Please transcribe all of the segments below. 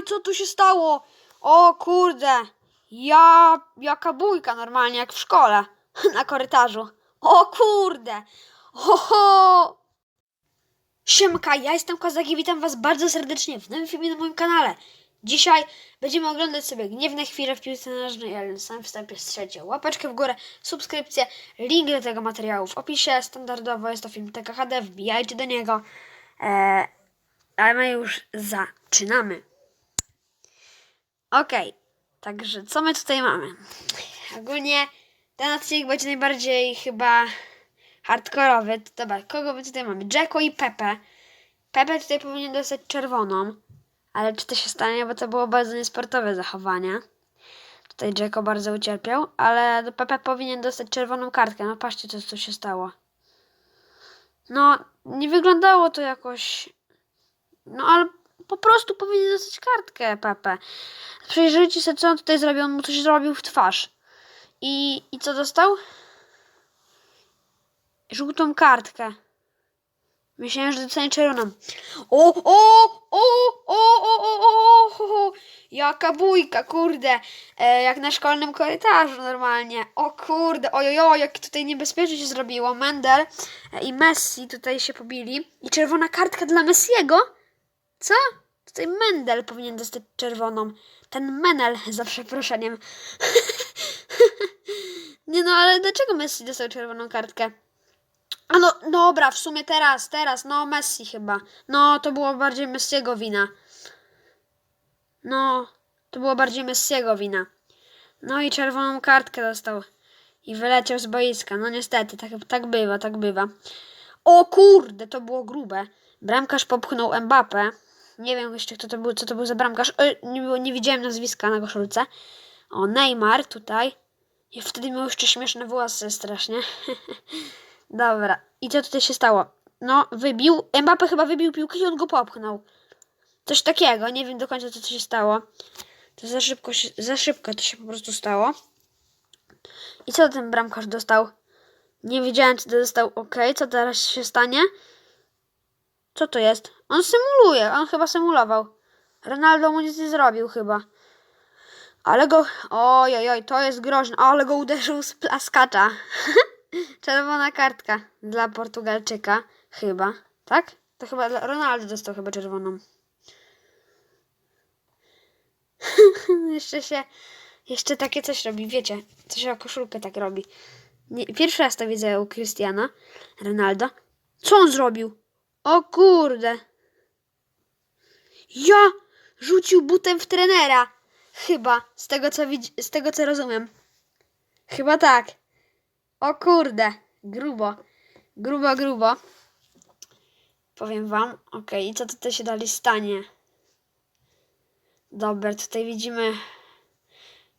oj, co tu się stało? O kurde, ja, jaka bójka normalnie, jak w szkole, na korytarzu. O kurde, oho. Siemka, ja jestem Kozak i witam was bardzo serdecznie w nowym filmie na moim kanale. Dzisiaj będziemy oglądać sobie gniewne chwile w piłce nożnej, ale na samym wstępie strzelcie łapeczkę w górę, subskrypcję, link do tego materiału w opisie. Standardowo jest to film TKHD, wbijajcie do niego. Eee, a my już zaczynamy. Okej, także co my tutaj mamy? Ogólnie ten odcinek będzie najbardziej chyba hardkorowy. Dobra, kogo my tutaj mamy? Jacko i Pepe. Pepe tutaj powinien dostać czerwoną, ale czy to się stanie, bo to było bardzo niesportowe zachowanie. Tutaj Jacko bardzo ucierpiał, ale Pepe powinien dostać czerwoną kartkę. No patrzcie, co tu się stało. No, nie wyglądało to jakoś... No, ale po prostu powinien dostać kartkę Pepe. Przejrzyjcie sobie, co on tutaj zrobił. On mu coś zrobił w twarz. I, i co dostał? żółtą kartkę. Myślałem, że dostanie czerwoną. O, o, o, o, o, o, o, o, jaka bójka, kurde. E, jak na szkolnym korytarzu normalnie. O kurde, ojojo, jak tutaj niebezpiecznie się zrobiło. Mendel e, i Messi tutaj się pobili. I czerwona kartka dla Messiego? Co? Tutaj Mendel powinien dostać czerwoną. Ten Menel, za przeproszeniem. Nie no, ale dlaczego Messi dostał czerwoną kartkę? A no, dobra, w sumie teraz, teraz, no Messi chyba. No, to było bardziej Messiego wina. No, to było bardziej Messiego wina. No i czerwoną kartkę dostał. I wyleciał z boiska. No niestety, tak, tak bywa, tak bywa. O kurde, to było grube. Bramkarz popchnął Mbappé. Nie wiem jeszcze kto to był, co to był za bramkarz. E, nie, było, nie widziałem nazwiska na koszulce. O, Neymar tutaj. I wtedy miał jeszcze śmieszne włosy strasznie. Dobra. I co tutaj się stało? No, wybił. Mbappé chyba wybił piłkę i on go popchnął. Coś takiego. Nie wiem do końca, co to się stało. To za szybko, się, za szybko to się po prostu stało. I co ten bramkarz dostał? Nie wiedziałem, co to dostał. Ok, co teraz się stanie? Co to jest? On symuluje. On chyba symulował. Ronaldo mu nic nie zrobił chyba. Ale go... Oj, oj, oj, to jest groźne. Ale go uderzył z plaskacza. Czerwona kartka dla Portugalczyka. Chyba. Tak? To chyba dla- Ronaldo dostał chyba czerwoną. jeszcze się... Jeszcze takie coś robi, wiecie. Coś o koszulkę tak robi. Nie, pierwszy raz to widzę u Cristiana Ronaldo. Co on zrobił? O kurde. Ja rzucił butem w trenera. Chyba. Z tego co, z tego, co rozumiem. Chyba tak. O kurde. Grubo. Grubo, grubo. Powiem wam. Okej, i co tutaj się dalej stanie? Dobra, tutaj widzimy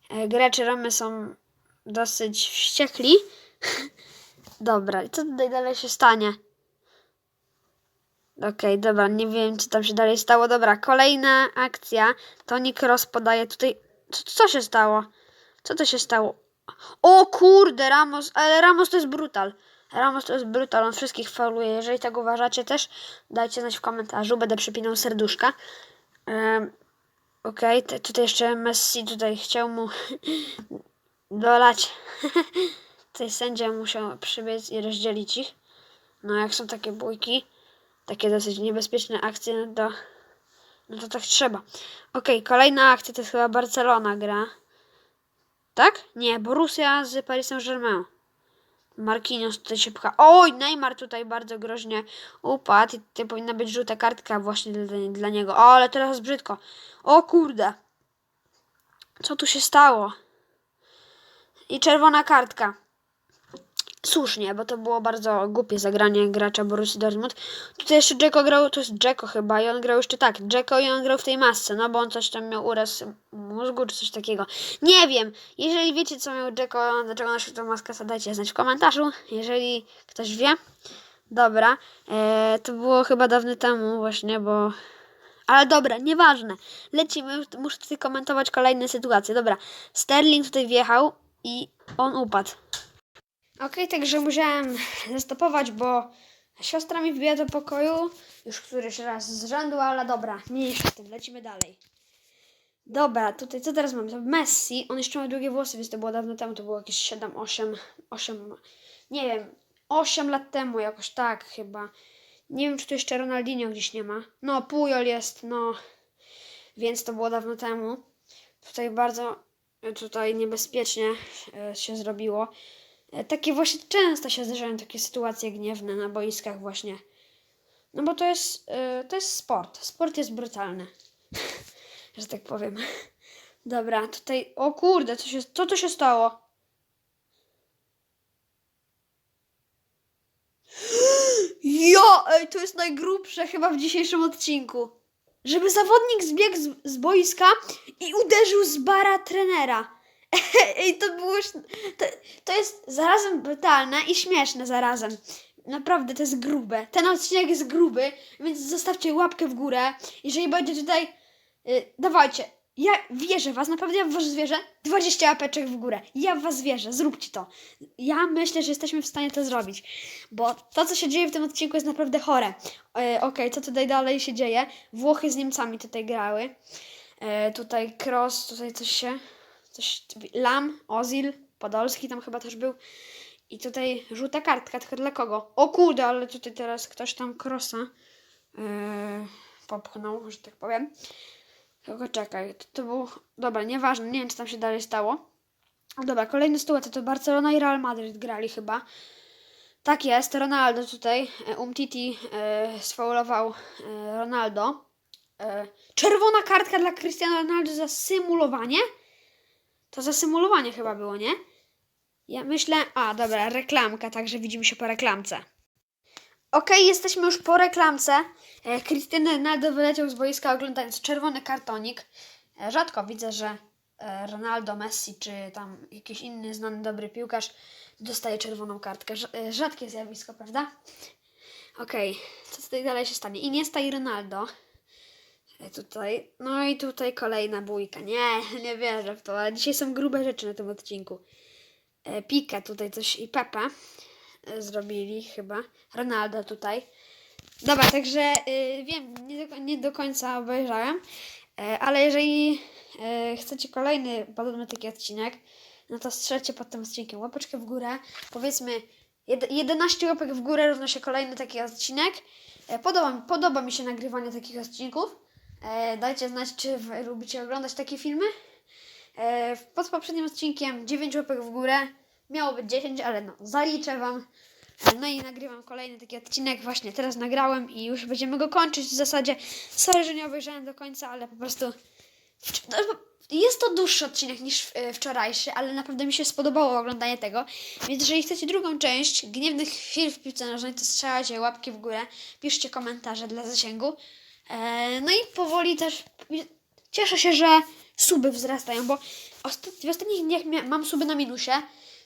e, gracze Ramy są dosyć wściekli. Dobra, i co tutaj dalej się stanie? Okej, dobra, nie wiem, co tam się dalej stało. Dobra, kolejna akcja. Toni Kroos podaje tutaj... Co, co się stało? Co to się stało? O kurde, Ramos, ale Ramos to jest brutal. Ramos to jest brutal, on wszystkich fauluje. Jeżeli tak uważacie też, dajcie znać w komentarzu, będę przypinał serduszka. Um, Okej, te- tutaj jeszcze Messi tutaj chciał mu dolać. tutaj sędzia musiał przybiec i rozdzielić ich. No jak są takie bójki, takie dosyć niebezpieczne akcje, no to, no to tak trzeba. Okej, kolejna akcja to jest chyba Barcelona gra. Tak? Nie, Borussia z Paris Saint-Germain. Marquinhos tutaj się pcha. Oj, Neymar tutaj bardzo groźnie upadł. I tutaj powinna być żółta kartka właśnie dla, dla niego. O, ale teraz brzydko. O kurde. Co tu się stało? I czerwona kartka. Słusznie, bo to było bardzo głupie zagranie gracza Borussii Dortmund. Tutaj jeszcze Jacko grał, to jest Jacko chyba i on grał jeszcze tak, Jacko i on grał w tej masce, no bo on coś tam miał uraz mózgu czy coś takiego. Nie wiem, jeżeli wiecie co miał Jacko, dlaczego nosił tą maskę, to dajcie znać w komentarzu, jeżeli ktoś wie. Dobra, e, to było chyba dawno temu właśnie, bo... Ale dobra, nieważne. Lecimy, muszę tutaj komentować kolejne sytuacje. Dobra, Sterling tutaj wjechał i on upadł. Okej, także musiałem zastopować, bo siostra mi wbija do pokoju już któryś raz z rzędu, ale dobra, mniejsza z tym, lecimy dalej. Dobra, tutaj co teraz mam? To Messi, on jeszcze miał długie włosy, więc to było dawno temu, to było jakieś 7, 8, 8, nie wiem, 8 lat temu jakoś tak chyba. Nie wiem, czy tu jeszcze Ronaldinho gdzieś nie ma. No, Pujol jest, no, więc to było dawno temu. Tutaj bardzo, tutaj niebezpiecznie e, się zrobiło. Takie właśnie często się zdarzają takie sytuacje gniewne na boiskach właśnie. No bo to jest, e, to jest sport. Sport jest brutalny. że tak powiem. Dobra, tutaj. O kurde, co, się, co tu się stało? Jo, ej, to jest najgrubsze chyba w dzisiejszym odcinku. Żeby zawodnik zbiegł z, z boiska i uderzył z bara trenera. Ej, to było. To, to jest zarazem brutalne i śmieszne zarazem. Naprawdę, to jest grube. Ten odcinek jest gruby, więc zostawcie łapkę w górę. Jeżeli będzie tutaj Y, dawajcie. Ja wierzę was, naprawdę ja w was wierzę. 20 apeczek w górę. Ja w was wierzę, zróbcie to. Ja myślę, że jesteśmy w stanie to zrobić. Bo to, co się dzieje w tym odcinku jest naprawdę chore. E, Okej, co tutaj dalej się dzieje? Włochy z Niemcami tutaj grały. E, tutaj Cross, tutaj coś się... Coś, Lam, Ozil, Podolski tam chyba też był. I tutaj żółta kartka, tylko dla kogo? O kurde, ale tutaj teraz ktoś tam Crossa e, popchnął, że tak powiem. Tylko czekaj, to, to był... Dobra, nieważne, nie wiem co tam się dalej stało. Dobra, kolejna sytuacja to Barcelona i Real Madrid grali chyba. Tak jest, Ronaldo tutaj, e, Umtiti e, sfaulował e, Ronaldo. E, czerwona kartka dla Cristiano Ronaldo za symulowanie? To za symulowanie chyba było, nie? Ja myślę... A, dobra, reklamka, także widzimy się po reklamce. Okej, jesteśmy już po reklamce. E, Cristiano Ronaldo wyleciał z boiska oglądając czerwony kartonik. E, rzadko widzę, że e, Ronaldo, Messi czy tam jakiś inny znany dobry piłkarz dostaje czerwoną kartkę. Rz- rzadkie zjawisko, prawda? Okej, co tutaj dalej się stanie? Iniesta i Ronaldo. E, tutaj, no i tutaj kolejna bójka. Nie, nie wierzę w to, ale dzisiaj są grube rzeczy na tym odcinku. E, Pika tutaj coś i Pepe e, zrobili chyba. Ronaldo tutaj. Dobra, także y, wiem, nie do, nie do końca obejrzałem, ale jeżeli chcecie kolejny podobny taki odcinek, no to strzelcie pod tym odcinkiem łapeczkę w górę. Powiedzmy, jed, 11 łapek w górę równa się kolejny taki odcinek. Podoba, podoba mi się nagrywanie takich odcinków. E, dajcie znać, czy lubicie oglądać takie filmy. E, pod poprzednim odcinkiem 9 łapek w górę. Miało być 10, ale no, zaliczę Wam. No i nagrywam kolejny taki odcinek. Właśnie teraz nagrałem i już będziemy go kończyć w zasadzie. Sorry, że nie obejrzałem do końca, ale po prostu. no, Jest to dłuższy odcinek niż e, wczorajszy, ale naprawdę mi się spodobało oglądanie tego. Więc jeżeli chcecie drugą część gniewnych chwil w piłce nożnej, to strzelajcie łapki w górę, piszcie komentarze dla zasięgu. E, no i powoli też cieszę się, że suby wzrastają, bo w ostatnich dniach mam suby na minusie.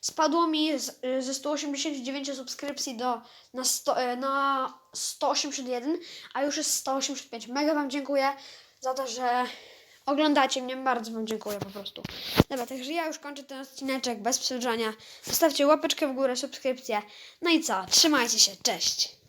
Spadło mi z, ze 189 subskrypcji do na, 100, e, na 181, a już jest 185. Mega Wam dziękuję za to, że oglądacie mnie. Bardzo Wam dziękuję po prostu. Dobra, także ja już kończę ten odcineczek bez przedłużania. Zostawcie łapeczkę w górę, subskrypcję. No i co? Trzymajcie się. Cześć.